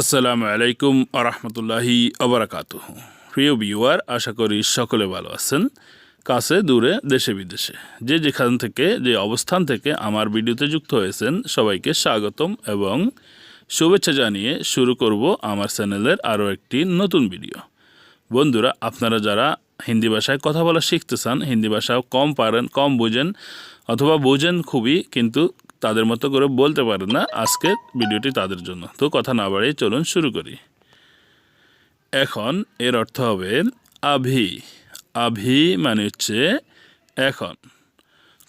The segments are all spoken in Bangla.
আসসালামু আলাইকুম আরহামতুল্লাহি আবরাকাত প্রিয় ভিউয়ার, আশা করি সকলে ভালো আছেন। কাছে দূরে দেশে বিদেশে। যে যেখান থেকে, যে অবস্থান থেকে আমার ভিডিওতে যুক্ত হয়েছেন, সবাইকে স্বাগতম এবং শুভেচ্ছা জানিয়ে শুরু করব আমার চ্যানেলের আরও একটি নতুন ভিডিও। বন্ধুরা, আপনারা যারা হিন্দি ভাষায় কথা বলা শিখতে চান, হিন্দি ভাষা কম পারেন, কম বোঝেন অথবা বোঝেন খুবই, কিন্তু তাদের মতো করে বলতে পারেন না আজকের ভিডিওটি তাদের জন্য। তো কথা না বাড়িয়ে চলুন শুরু করি। এখন এর অর্থ হবে আভি। আভি মানে হচ্ছে এখন।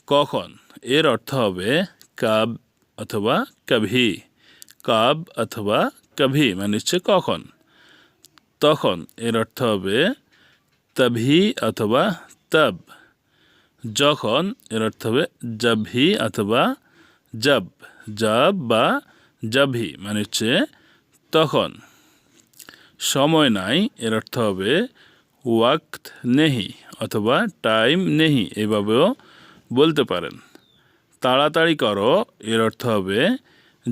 কখন? এর অর্থ হবে কাব অথবা কভি। কাব অথবা কভি মানে হচ্ছে কখন। তখন এর অর্থ হবে তভি অথবা তব। যখন, এর অর্থ হবে জবহি অথবা জব জব বা জবহি মানে হচ্ছে তখন। সময় নাই, এর অর্থ হবে ওয়াক্ত নেহি অথবা টাইম নেহি, এভাবেও বলতে পারেন। তাড়াতাড়ি করো, এর অর্থ হবে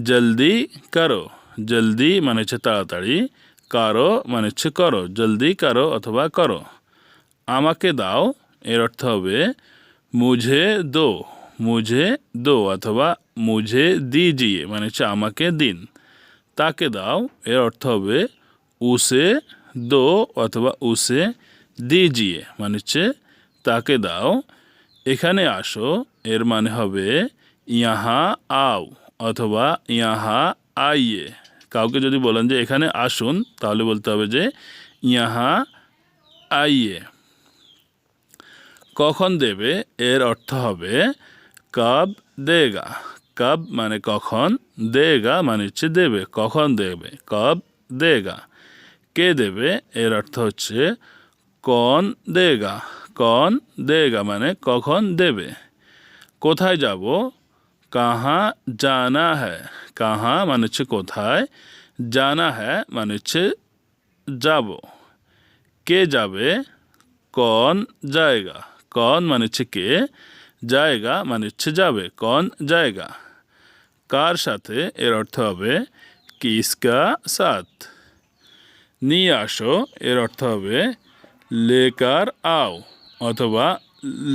জলদি করো, জলদি মানে হচ্ছে তাড়াতাড়ি, কারও মানে হচ্ছে করো, জলদি করো অথবা করো। আমাকে দাও, এর অর্থ হবে মুঝে দো মুঝে দো অথবা মুঝে দিজিয়ে মানে হচ্ছে আমাকে দিন তাকে দাও এর অর্থ হবে উসে দো অথবা উসে দিজিয়ে মানে হচ্ছে তাকে দাও এখানে আসো, এর মানে হবে ইয়াহা আও অথবা ইয়াহা আইয়ে কাউকে যদি বলেন যে এখানে আসুন, তাহলে বলতে হবে যে ইয়াহা আইয়ে কখন দেবে? এর অর্থ হবে কব দেগা। কব মানে কখন? দেগা মানে হচ্ছে দেবে। কখন দেবে? কব দেগা। কে দেবে? এর অর্থ হচ্ছে কন দেগা। কন দেগা মানে কখন দেবে? কোথায় যাব? কাহা জানা হ্যায়। কাহা মানে হচ্ছে কোথায়? জানা হ্যায় মানে হচ্ছে যাব। কে যাবে? কন জায়গা। কন মানে হচ্ছে কে জায়গা মানে হচ্ছে যাবে কন জায়গা কার সাথে এর অর্থ হবে কিসকা সাথ নিয়ে আসো এর অর্থ হবে লেকার আও অথবা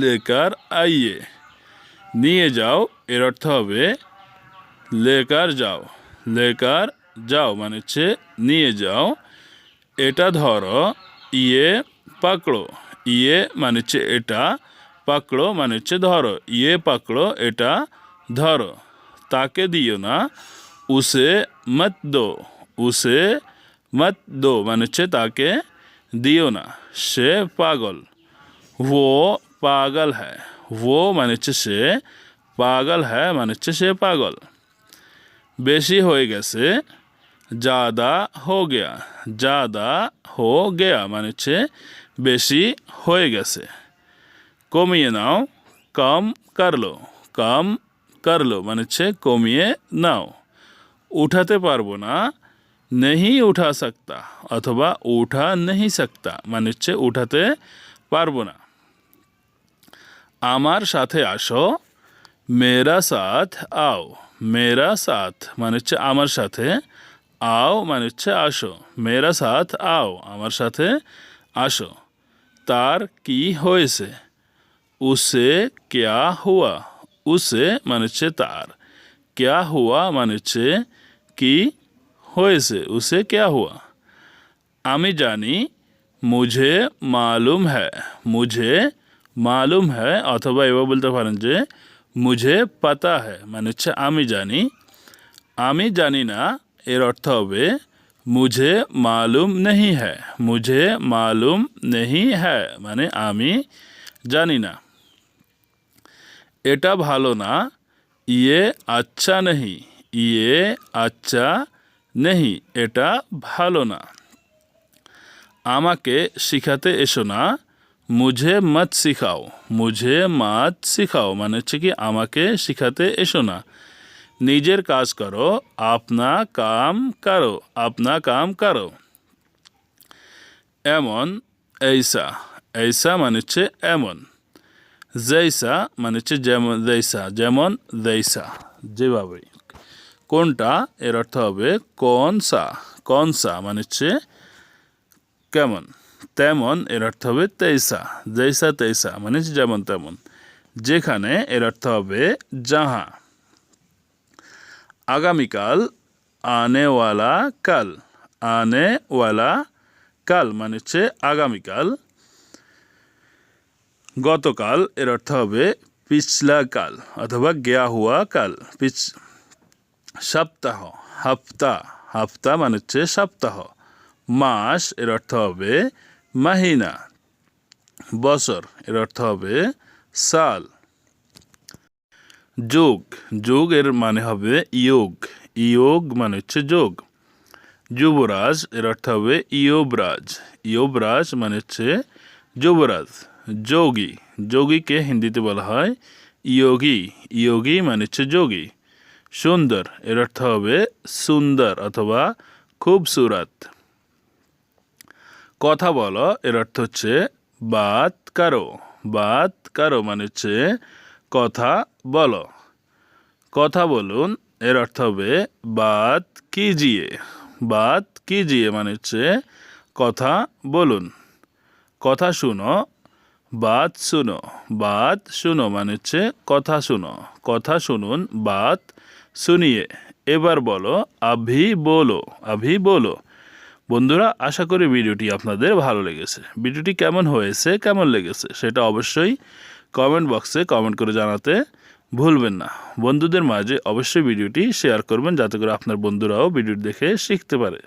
লেকার আইয়ে নিয়ে যাও এর অর্থ হবে লেকার যাও লেকার যাও মানে হচ্ছে নিয়ে যাও এটা ধরো ইয়ে পাকড়ো ইয়ে মানে হচ্ছে এটা পাকড়ো মানে হচ্ছে ধরো ইয়ে পাকড়ো এটা ধরো তাকে দিও না উসে মত দো উসে মত দো মানে হচ্ছে তাকে দিও না সে পাগল वो পাগল হ্যায় वो মানে হচ্ছে সে পাগল হ্যায় মানে হচ্ছে সে পাগল বেশি হয়ে গেছে জাদা হো গেয়া। জাদা হো গেয়া মানে হচ্ছে বেশি হয়ে গেছে। কমিয়ে নাও, কম করল। কম করল মানে হচ্ছে কমিয়ে নাও। উঠাতে পারব না, নেহি উঠা সকতা অথবা উঠা নেহি সকতা মানে হচ্ছে উঠাতে পারব না। আমার সাথে আসো, মেরা সাথ আও। মেরা সাথ মানে হচ্ছে আমার সাথে আও মানে হচ্ছে আসো মেরা সাথ আও আমার সাথে আসো তার কি হয়েছে উসে ক্যা হুয়া উসে মানে হচ্ছে তার ক্যা হুয়া মানে হচ্ছে কি হয়েছে উসে ক্যা হুয়া আমি জানি মুঝে মালুম হ্যায় মুঝে মালুম হ্যায় অথবা এবার বলতে পারেন যে মুঝে পাতা হ্যায় মানে হচ্ছে আমি জানি আমি জানি না এর অর্থ হবে, মুঝে মালুম নেই হ্যায়। মুঝে মালুম নেই হ্যায়। মানে আমি জানি না। এটা ভালো না। ইয়ে আচ্ছা নেই ইয়ে আচ্ছা নেই এটা ভালো না। আমাকে শিখাতে এসো না। মুঝে মত শিখাও। মুঝে মত শিখাও। মানে হচ্ছে কি, আমাকে শিখাতে এসো না। নিজের কাজ করো, আপনা কাম করো, আপনা কাম করো। এমন, এইসা। এইসা মানে হচ্ছে এমন। জৈসা মানে হচ্ছে যেমন জৈসা যেমন জৈসা যেভাবে কোনটা? এর অর্থ হবে কোন সা কনসা মানে হচ্ছে কেমন? তেমন, এর অর্থ হবে তেইসা। জৈসা তেইসা। মানে যেমন, তেমন। যেখানে, এর অর্থ হবে যাহা আগামীকাল আনেওয়ালা কাল। আনেওয়ালা কাল মানে হচ্ছে আগামীকাল। গতকাল এর অর্থ হবে পিছলা কাল অথবা গেয়া হুয়া কাল। পিছ সপ্তাহ হাফতা হাফতা মানে হচ্ছে সপ্তাহ। মাস এর অর্থ হবে মাহিনা। বছর এর অর্থ হবে সাল। যোগ যোগ এর মানে হবে ইয়োগ ইয়োগ মানে হচ্ছে যোগ। যুবরাজ এর অর্থ হবে ইয়োবরাজ ইয়োবরাজ মানে হচ্ছে যুবরাজ, যোগী। যোগীকে হিন্দিতে বলা হয় ইয়োগী ইয়োগী মানে হচ্ছে যোগী। সুন্দর এর অর্থ হবে সুন্দর অথবা খুবসুরত। কথা বলো এর অর্থ হচ্ছে বাত কারও বাত কারও মানে হচ্ছে কথা বলো। কথা বলুন, এর অর্থ হবে বাত কিজিয়ে বাত কিজিয়ে মানে হচ্ছে কথা বলুন। কথা শুনো, বাত শুনো। বাত শুনো মানে হচ্ছে কথা শুনো। কথা শুনুন, বাত শুনিয়ে। এবার বলো, আভি বলো আভি বলো। বন্ধুরা, আশা করি ভিডিওটি আপনাদের ভালো লেগেছে। ভিডিওটি কেমন হয়েছে, কেমন লেগেছে, সেটা অবশ্যই কমেন্ট বক্সে কমেন্ট করে জানাতে ভুলবেন না। বন্ধুদের মাঝে অবশ্যই ভিডিওটি শেয়ার করবেন যাতে করে আপনার বন্ধুরাও ভিডিও দেখে শিখতে পারে।